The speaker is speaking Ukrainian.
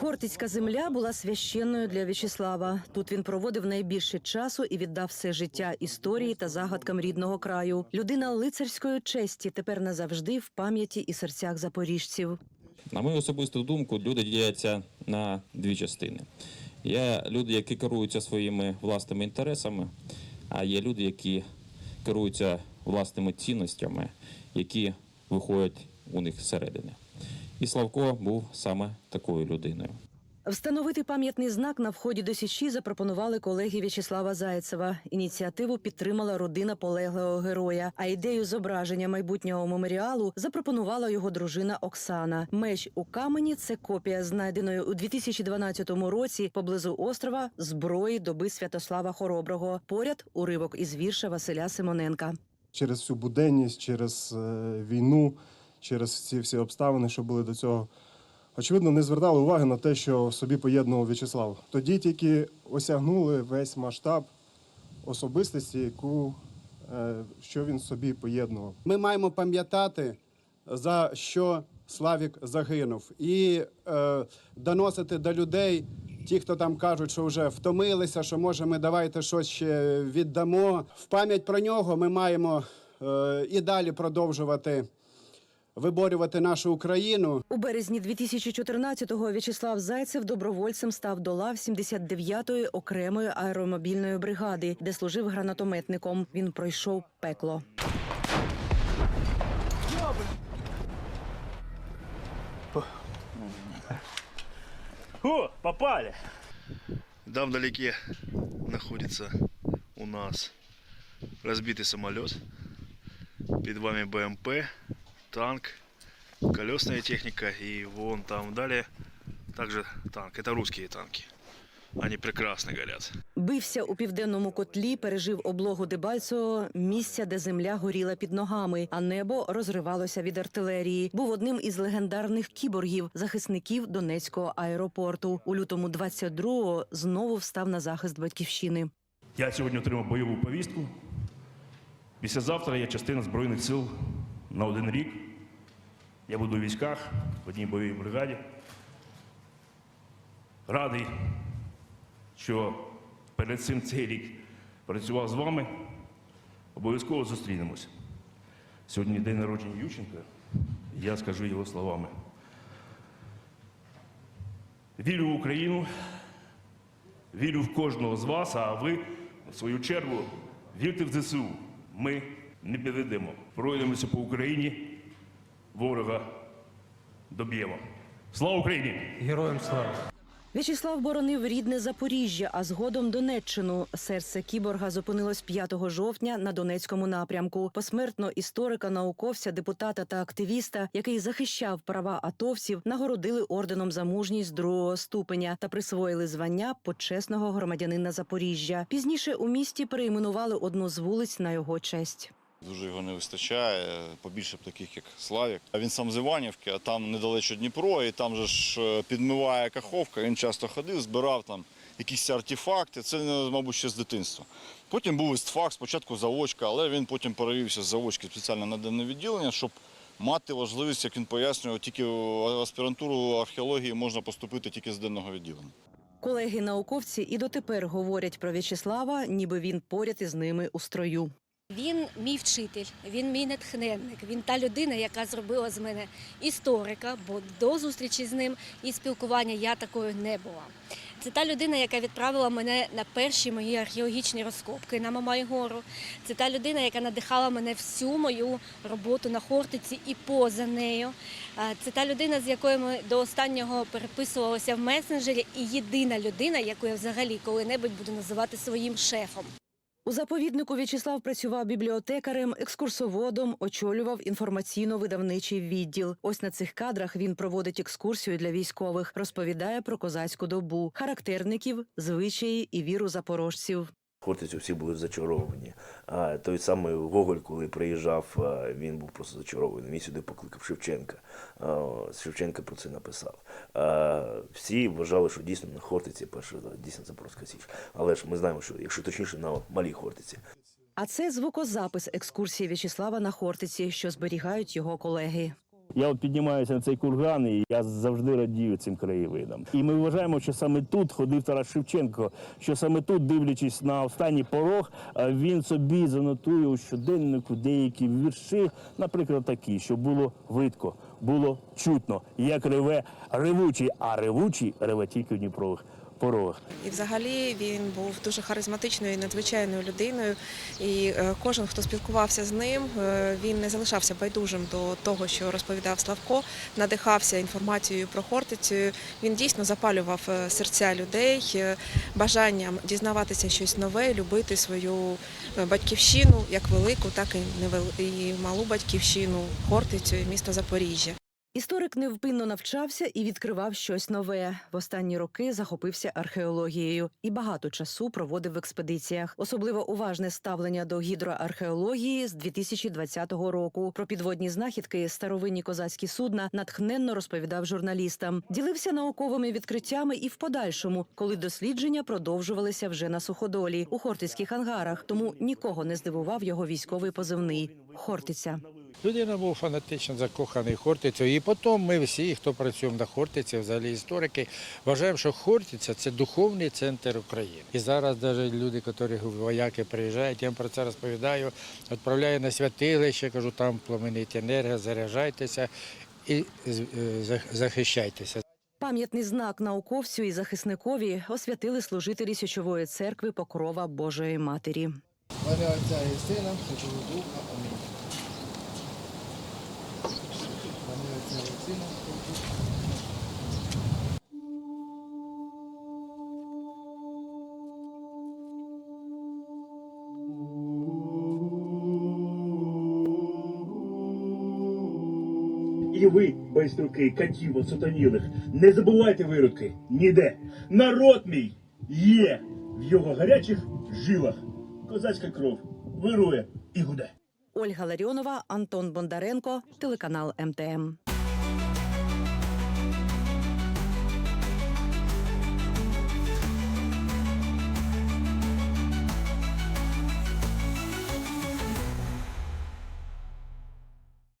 Хортицька земля була священною для В'ячеслава. Тут він проводив найбільше часу і віддав все життя історії та загадкам рідного краю. Людина лицарської честі тепер назавжди в пам'яті і серцях запоріжців. На мою особисту думку, люди діляться на дві частини. Є люди, які керуються своїми власними інтересами, а є люди, які керуються власними цінностями, які виходять у них зсередини. І Славко був саме такою людиною. Встановити пам'ятний знак на вході до Січі запропонували колеги В'ячеслава Зайцева. Ініціативу підтримала родина полеглого героя. А ідею зображення майбутнього меморіалу запропонувала його дружина Оксана. Меч у камені це копія знайденої у 2012 році поблизу острова зброї доби Святослава Хороброго. Поряд уривок із вірша Василя Симоненка. через всю буденність, через е, війну, через ці всі обставини, що були до цього. Очевидно, не звертали уваги на те, що собі поєднував В'ячеслав. Тоді тільки осягнули весь масштаб особистості, яку е, що він собі поєднував. Ми маємо пам'ятати, за що Славік загинув, і е, доносити до людей, ті, хто там кажуть, що вже втомилися, що може ми давайте щось ще віддамо. В пам'ять про нього ми маємо е, і далі продовжувати виборювати нашу Україну. У березні 2014-го В'ячеслав Зайцев добровольцем став до лав 79-ї окремої аеромобільної бригади, де служив гранатометником. Він пройшов пекло. О, попали! Там вдалеке находится у нас разбитый самолет. Перед вами БМП, танк, колесная техника и вон там далее также танк. Это русские танки. Они прекрасно горят. Бився у південному котлі, пережив облогу Дебальцевого, місця, де земля горіла під ногами, а небо розривалося від артилерії. Був одним із легендарних кіборгів, захисників Донецького аеропорту. У лютому 22-го знову встав на захист батьківщини. Я сьогодні отримав бойову повістку. Післязавтра я частина Збройних сил на один рік. Я буду у військах в одній бойовій бригаді. Радий, що перед цим цей рік працював з вами. Обов'язково зустрінемося. Сьогодні день народження Ющенка. Я скажу його словами. Вірю в Україну, вірю в кожного з вас, а ви, в свою чергу, вірте в ЗСУ. Ми не підведемо. Пройдемося по Україні, ворога доб'ємо. Слава Україні! Героям слава! В'ячеслав боронив рідне Запоріжжя, а згодом Донеччину. Серце кіборга зупинилось 5 жовтня на Донецькому напрямку. Посмертно історика, науковця, депутата та активіста, який захищав права атовців, нагородили орденом за мужність другого ступеня та присвоїли звання почесного громадянина Запоріжжя. Пізніше у місті перейменували одну з вулиць на його честь. Дуже його не вистачає, побільше б таких, як Славік. А він сам з Іванівки, а там недалечо Дніпро, і там же ж е, підмиває Каховка. Він часто ходив, збирав там якісь артефакти. Це, ну, мабуть, ще з дитинства. Потім був істфак, спочатку заочка, але він потім перевівся з заочки спеціально на денне відділення, щоб мати можливість, як він пояснював, тільки в аспірантуру археології можна поступити тільки з денного відділення. Колеги науковці і дотепер говорять про В'ячеслава, ніби він поряд із ними у строю. Він мій вчитель, він мій натхненник. Він та людина, яка зробила з мене історика, бо до зустрічі з ним і спілкування я такою не була. Це та людина, яка відправила мене на перші мої археологічні розкопки на Мамайгору. Це та людина, яка надихала мене всю мою роботу на Хортиці і поза нею. Це та людина, з якою ми до останнього переписувалися в месенджері, і єдина людина, яку я взагалі коли-небудь буду називати своїм шефом. У заповіднику В'ячеслав працював бібліотекарем, екскурсоводом, очолював інформаційно-видавничий відділ. Ось на цих кадрах він проводить екскурсію для військових, розповідає про козацьку добу, характерників, звичаї і віру запорожців. Хортицю всі були зачаровані. А той самий Гоголь, коли приїжджав, він був просто зачарований. Він сюди покликав Шевченка. Шевченка про це написав. Всі вважали, що дійсно на Хортиці перша дійсно Запорозька Січ. Але ж ми знаємо, що якщо точніше на малій Хортиці. А це звукозапис екскурсії В'ячеслава на Хортиці, що зберігають його колеги. Я от піднімаюся на цей курган, і я завжди радію цим краєвидам. І ми вважаємо, що саме тут ходив Тарас Шевченко, що саме тут, дивлячись на останній порог, е, він собі занотує у щоденнику деякі вірші, наприклад, такі, що було видко, було чутно, як реве ревучий, а ревучий реве тільки в Дніпрових порогах. І взагалі він був дуже харизматичною і надзвичайною людиною. І е, кожен, хто спілкувався з ним, е, він не залишався байдужим до того, що розповідав Славко, надихався інформацією про Хортицю. Він дійсно запалював е, серця людей бажанням дізнаватися щось нове, любити свою батьківщину, як велику, так і малу батьківщину, Хортицю і місто Запоріжжя. Історик невпинно навчався і відкривав щось нове. В останні роки захопився археологією і багато часу проводив в експедиціях. Особливо уважне ставлення до гідроархеології з 2020 року. Про підводні знахідки, старовинні козацькі судна натхненно розповідав журналістам. Ділився науковими відкриттями і в подальшому, коли дослідження продовжувалися вже на суходолі у хортицьких ангарах. Тому нікого не здивував його військовий позивний Хортиця. Людина був фанатично закоханий Хортицею. І потім ми всі, хто працюємо на Хортиці, взагалі історики, вважаємо, що Хортиця це духовний центр України. І зараз навіть люди, які вояки приїжджають, я їм про це розповідаю, відправляю на святилище, кажу, там пламенить енергія, заряджайтеся і е, захищайтеся. Пам'ятний знак науковцю і захисникові освятили служителі Січової церкви Покрова Божої Матері. Ім'я Отця і Сина, Святого Духа. Амінь. Ім'я Отця і Сина, Святого Духа. І ви, байстрюки, катів осатанілих, не забувайте виродки ніде. Народ мій є в його гарячих жилах. Козацька кров вирує і гуде. Ольга Ларіонова, Антон Бондаренко, телеканал МТМ.